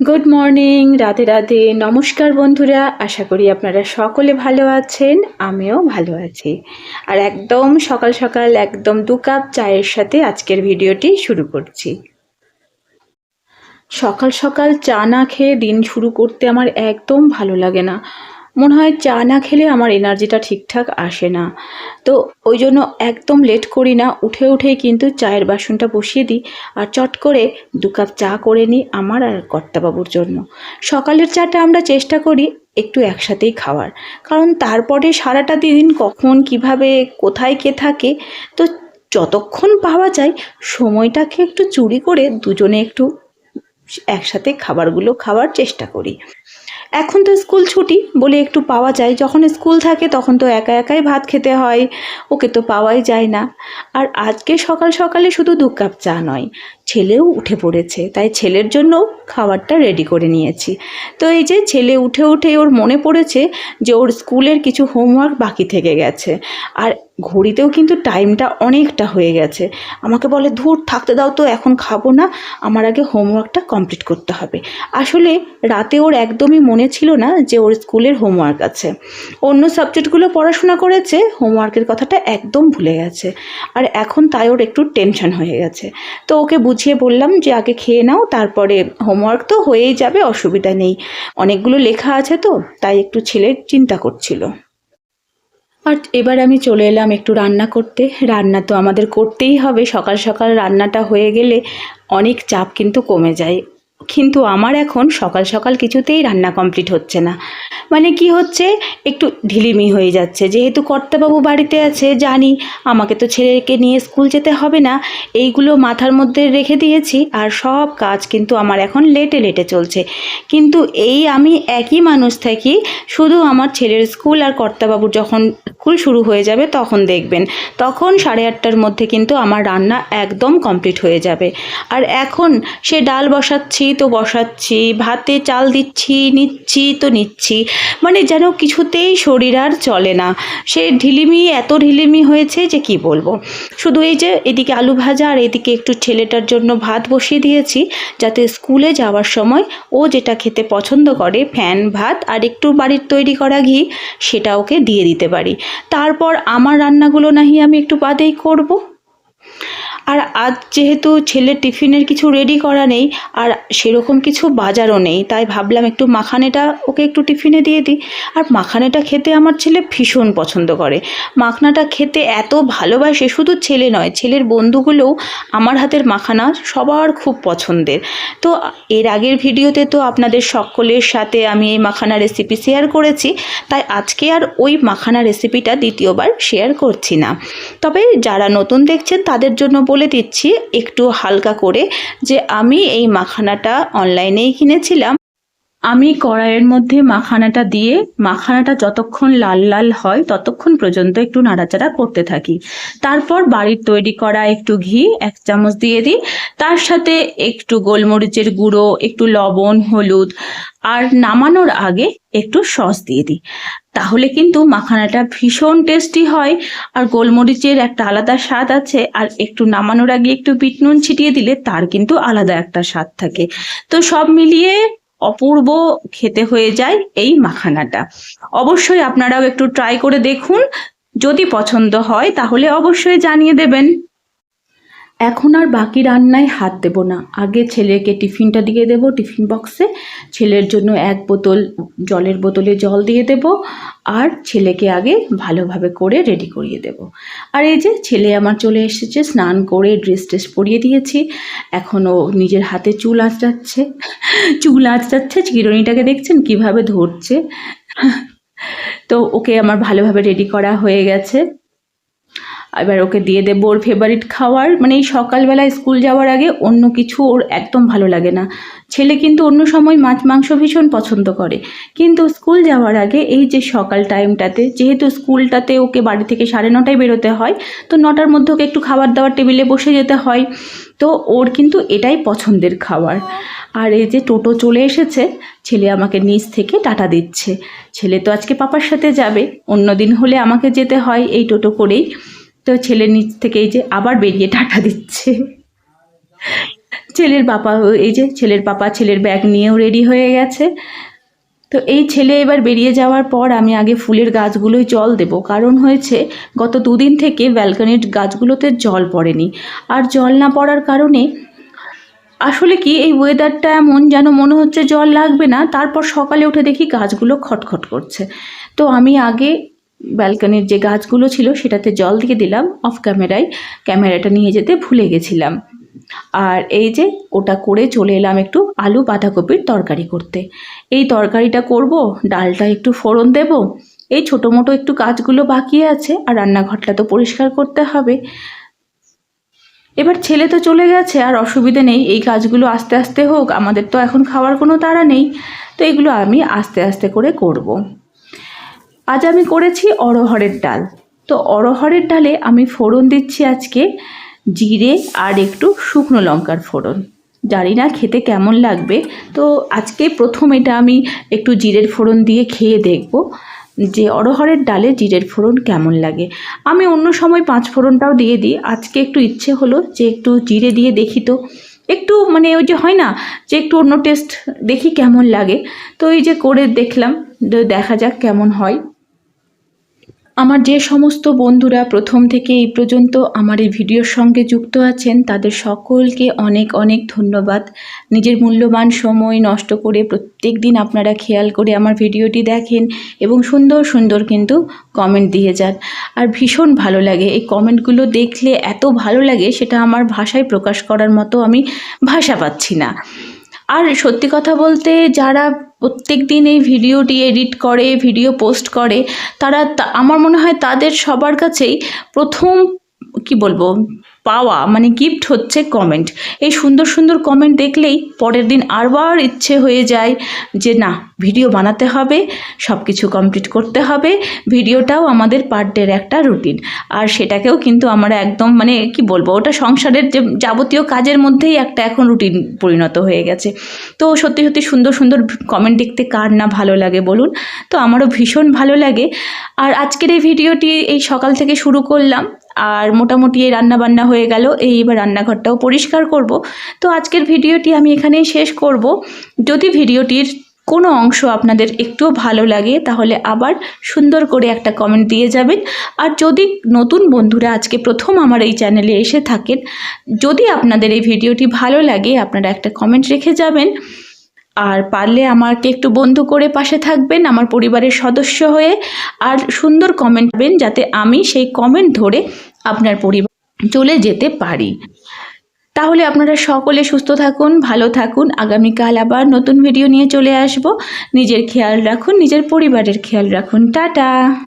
Good morning Radhe Radhe. নমস্কার বন্ধুরা, আশা করি আপনারা সকলে ভালো আছেন, আমিও ভালো আছি। আর একদম সকাল সকাল একদম দু কাপ চায়ের সাথে আজকের ভিডিওটি শুরু করছি। সকাল সকাল চা না খেয়ে দিন শুরু করতে আমার একদম ভালো লাগে না। মনে হয় চা না খেলে আমার এনার্জিটা ঠিকঠাক আসে না। তো ওই জন্য একদম লেট করি না, উঠে উঠেই কিন্তু চায়ের বাসনটা বসিয়ে দিই আর চট করে দু কাপ চা করে নিই আমার আর কর্তাবাবুর জন্য। সকালের চাটা আমরা চেষ্টা করি একটু একসাথেই খাওয়ার। কারণ তারপরে সারাটা দিন কখন, কীভাবে, কোথায়, কে থাকে, তো যতক্ষণ পাওয়া যায় সময়টাকে একটু চুরি করে দুজনে একটু একসাথে খাবারগুলো খাওয়ার চেষ্টা করি। এখন তো স্কুল ছুটি বলে একটু পাওয়া যায়। যখন স্কুল থাকে তখন তো একা একাই ভাত খেতে হয়। ওকে তো পাওয়াই যায় না। আর আজকে সকাল সকালে শুধু দু কাপ চা নয়, ছেলেও উঠে পড়েছে। তাই ছেলের জন্য খাবারটা রেডি করে নিয়েছি। তো এই যে ছেলে উঠে উঠে ওর মনে পড়েছে যে ওর স্কুলের কিছু হোমওয়ার্ক বাকি থেকে গেছে। আর ঘড়িতেও কিন্তু টাইমটা অনেকটা হয়ে গেছে। আমাকে বলে, ধূর, থাকতে দাও তো, এখন খাব না। আমার আগে হোমওয়ার্কটা কমপ্লিট করতে হবে। আসলে রাতে ওর একদমই মনে ছিল না যে ওর স্কুলের হোমওয়ার্ক আছে। অন্য সাবজেক্টগুলো পড়াশোনা করেছে হোমওয়ার্কের কথাটা একদম ভুলে গেছে। আর এখন তাই ওর একটু টেনশন হয়ে গেছে। তো ওকে বুঝিয়ে বললাম যে, আগে খেয়ে নাও, তারপরে হোমওয়ার্ক তো হয়েই যাবে, অসুবিধা নেই। অনেকগুলো লেখা আছে তো, তাই একটু ছেলের চিন্তা করছিল। আর এবার আমি চলে এলাম একটু রান্না করতে। রান্না তো আমাদের করতেই হবে। সকাল সকাল রান্নাটা হয়ে গেলে অনেক চাপ কিন্তু কমে যায়। কিন্তু আমার এখন সকাল সকাল কিছুতেই রান্না কমপ্লিট হচ্ছে না। মানে কি হচ্ছে? একটু ঢিলিমি হয়ে যাচ্ছে। যেহেতু কর্তাবাবু বাড়িতে আছে, জানি আমাকে তো ছেলেকে নিয়ে স্কুল যেতে হবে না, এইগুলো মাথার মধ্যে রেখে দিয়েছি আর সব কাজ কিন্তু আমার এখন লেটে লেটে চলছে। কিন্তু এই আমি একই মানুষ থাকি, শুধু আমার ছেলের স্কুল আর কর্তাবাবুর যখন স্কুল শুরু হয়ে যাবে তখন দেখবেন। তখন সাড়ে আটটার মধ্যে কিন্তু আমার রান্না একদম কমপ্লিট হয়ে যাবে। আর এখন সে ডাল বসাচ্ছি তো বসাচ্ছি, ভাতে চাল দিচ্ছি, নিচ্ছি তো নিচ্ছি। মানে যেন কিছুতেই শরীর আর চলে না। সে ঢিলিমি, এত ঢিলিমি হয়েছে যে কি বলব। শুধু এই যে এদিকে আলু ভাজা আর এদিকে একটু ছেলেটার জন্য ভাত বসিয়ে দিয়েছি, যাতে স্কুলে যাওয়ার সময় ও যেটা খেতে পছন্দ করে, ফ্যান, ভাত আর একটু বাড়ির তৈরি করা ঘি, সেটা ওকে দিয়ে দিতে পারি। তারপর আমার রান্নাগুলো নাহি আমি একটু বাদেই করব। আর আজ যেহেতু ছেলের টিফিনের কিছু রেডি করা নেই, আর সেরকম কিছু বাজারও নেই, তাই ভাবলাম একটু মাখানেটা, ওকে একটু টিফিনে দিয়ে দিই। আর মাখানেটা খেতে আমার ছেলে ভীষণ পছন্দ করে। মাখনাটা খেতে এত ভালোবাসে, শুধু ছেলে নয়, ছেলের বন্ধুগুলোও আমার হাতের মাখানা সবার খুব পছন্দের। তো এর আগের ভিডিওতে তো আপনাদের সকলের সাথে আমি এই মাখানা রেসিপি শেয়ার করেছি, তাই আজকে আর ওই মাখানা রেসিপিটা দ্বিতীয়বার শেয়ার করছি না। তবে যারা নতুন দেখছেন, তাদের জন্য বলে দিচ্ছি একটু হালকা করে যে আমি এই মাখানাটা অনলাইনেই কিনেছিলাম। আমি কড়াইয়ের মধ্যে মাখানাটা দিয়ে, মাখানাটা যতক্ষণ লাল লাল হয় ততক্ষণ পর্যন্ত একটু নাড়াচাড়া করতে থাকি। তারপর বাড়ির তৈরি করা একটু ঘি, এক চামচ দিয়ে দিই। তার সাথে একটু গোলমরিচের গুঁড়ো, একটু লবণ, হলুদ আর নামানোর আগে একটু সস দিয়ে দিই। তাহলে কিন্তু মাখানাটা ভীষণ টেস্টি হয় আর গোলমরিচের একটা আলাদা স্বাদ আছে আর একটু নামানোর আগে একটু বিট নুন ছিটিয়ে দিলে তার কিন্তু আলাদা একটা স্বাদ থাকে। তো সব মিলিয়ে অপূর্ব খেতে হয়ে যায় এই মাখানাটা। অবশ্যই আপনারাও একটু ট্রাই করে দেখুন। যদি পছন্দ হয়, তাহলে অবশ্যই জানিয়ে দেবেন। এখন আর বাকি রান্নায় হাত দেব না। আগে ছেলেকে টিফিনটা দিয়ে দেব, টিফিন বক্সে ছেলের জন্য এক বোতল জলের বোতলে জল দিয়ে দেব। আর ছেলেকে আগে ভালোভাবে করে রেডি করিয়ে দেব। আর এই যে ছেলে আমার চলে এসেছে, স্নান করে ড্রেস ট্রেস পরিয়ে দিয়েছি। এখন ও নিজের হাতে চুল আঁচড়াচ্ছে। চুল আঁচড়াচ্ছে, চিরুনিটাকে দেখছেন কীভাবে ধরছে। তো ওকে আমার ভালোভাবে রেডি করা হয়ে গেছে। এবার ওকে দিয়ে দেবো ওর ফেভারিট খাওয়ার। মানে এই সকালবেলা স্কুল যাওয়ার আগে অন্য কিছু ওর একদম ভালো লাগে না। ছেলে কিন্তু অন্য সময় মাছ, মাংস ভীষণ পছন্দ করে। কিন্তু স্কুল যাওয়ার আগে এই যে সকাল টাইমটাতে, যেহেতু স্কুলটাতে ওকে বাড়ি থেকে সাড়ে নটায় বেরোতে হয়, তো নটার মধ্যে ওকে একটু খাবার দাবার টেবিলে বসে যেতে হয়। তো ওর কিন্তু এটাই পছন্দের খাবার। আর এই যে টোটো চলে এসেছে, ছেলে আমাকে নিচ থেকে টাটা দিচ্ছে। ছেলে তো আজকে পাপার সাথে যাবে, অন্য দিন হলে আমাকে যেতে হয় এই টোটো করেই। তো ছেলে নিচ থেকে এই যে আবার বেরিয়ে টাটা দিচ্ছে। ছেলের পাপা, এই যে ছেলের পাপা, ছেলের ব্যাগ নিয়েও রেডি হয়ে গেছে। তো এই ছেলে এবার বেরিয়ে যাওয়ার পর আমি আগে ফুলের গাছগুলোই জল দেব। কারণ হয়েছে, গত দুদিন থেকে ব্যালকনির গাছগুলোতে জল পড়েনি। আর জল না পড়ার কারণে আসলে কি, এই ওয়েদারটা এমন যেন মনে হচ্ছে জল লাগবে না, তারপর সকালে উঠে দেখি গাছগুলো খটখট করছে। তো আমি আগে ব্যালকনির যে গাছগুলো ছিল, সেটাতে জল দিয়ে দিলাম অফ ক্যামেরায় ক্যামেরাটা নিয়ে যেতে ভুলে গেছিলাম। আর এই যে ওটা করে চলে এলাম একটু আলু বাঁধাকপির তরকারি করতে। এই তরকারিটা করব, ডালটা একটু ফোড়ন দেব। এই ছোটো মোটো একটু কাজগুলো বাকি আছে আর রান্নাঘরটা তো পরিষ্কার করতে হবে। এবার ছেলে তো চলে গেছে, আর অসুবিধে নেই। এই কাজগুলো আস্তে আস্তে হোক, আমাদের তো এখন খাওয়ার কোনো তাড়া নেই। তো এগুলো আমি আস্তে আস্তে করে করব। আজ আমি করেছি অরহরের ডাল। তো অরহরের ডালে আমি ফোড়ন দিচ্ছি আজকে। জিরে আর একটু শুকনো লঙ্কার ফোড়ন। জানি না খেতে কেমন লাগবে। তো আজকে প্রথম এটা আমি একটু জিরের ফোড়ন দিয়ে খেয়ে দেখব যে অরহরের ডালে জিরের ফোড়ন কেমন লাগে। আমি অন্য সময় পাঁচ ফোড়নটাও দিয়ে দিই। আজকে একটু ইচ্ছে হলো যে একটু জিরে দিয়ে দেখি তো। একটু মানে ওই যে হয় না যে একটু অন্য টেস্ট দেখি কেমন লাগে। তো এই যে করে দেখলাম, দেখা যাক কেমন হয়। আমার যে সমস্ত বন্ধুরা প্রথম থেকে এই পর্যন্ত আমার এই ভিডিওর সঙ্গে যুক্ত আছেন, তাদের সকলকে অনেক অনেক ধন্যবাদ। নিজের মূল্যবান সময় নষ্ট করে প্রত্যেক দিন আপনারা খেয়াল করে আমার ভিডিওটি দেখেন এবং সুন্দর সুন্দর কিন্তু কমেন্ট দিয়ে যান। আর ভীষণ ভালো লাগে এই কমেন্টগুলো দেখলে এত ভালো লাগে সেটা আমার ভাষায় প্রকাশ করার মতো আমি ভাষা পাচ্ছি না। আর সত্যি কথা বলতে যারা প্রত্যেক দিন এই ভিডিওটি এডিট করে ভিডিও পোস্ট করে, তারা আমার মনে হয় তাদের সবার কাছেই প্রথম কি বলব? পাওয়া মানে গিফট হচ্ছে কমেন্ট এই সুন্দর সুন্দর কমেন্ট দেখলেই পরের দিন আরবার ইচ্ছে হয়ে যায় যে না ভিডিও বানাতে হবে সব কিছু কমপ্লিট করতে হবে ভিডিওটাও আমাদের পার ডের একটা রুটিন আর সেটাকেও কিন্তু আমরা একদম মানে কি বলব, ওটা সংসারের যে যাবতীয় কাজের মধ্যেই একটা এখন রুটিন পরিণত হয়ে গেছে। তো সত্যি সত্যি সুন্দর সুন্দর কমেন্ট দেখতে কার না ভালো লাগে বলুন? তো আমারও ভীষণ ভালো লাগে। আর আজকের এই ভিডিওটি এই সকাল থেকে শুরু করলাম। আর মোটামুটি এই রান্না বান্না হয়ে গেল। এই এবার রান্নাঘরটাও পরিষ্কার করব। তো আজকের ভিডিওটি আমি এখানেই শেষ করব। যদি ভিডিওটির কোনো অংশ আপনাদের একটুও ভালো লাগে, তাহলে আবার সুন্দর করে একটা কমেন্ট দিয়ে যাবেন। আর যদি নতুন বন্ধুরা আজকে প্রথম আমার এই চ্যানেলে এসে থাকেন, যদি আপনাদের এই ভিডিওটি ভালো লাগে, আপনারা একটা কমেন্ট রেখে যাবেন। আর পারলে আমাকে একটু বন্ধু করে পাশে থাকবেন আমার পরিবারের সদস্য হয়ে। আর সুন্দর কমেন্ট দেবেন যাতে আমি সেই কমেন্ট ধরে আপনার পরিবার চলে যেতে পারি। তাহলে আপনারা সকলে সুস্থ থাকুন, ভালো থাকুন। আগামীকাল আবার নতুন ভিডিও নিয়ে চলে আসব। নিজের খেয়াল রাখুন, নিজের পরিবারের খেয়াল রাখুন। টাটা!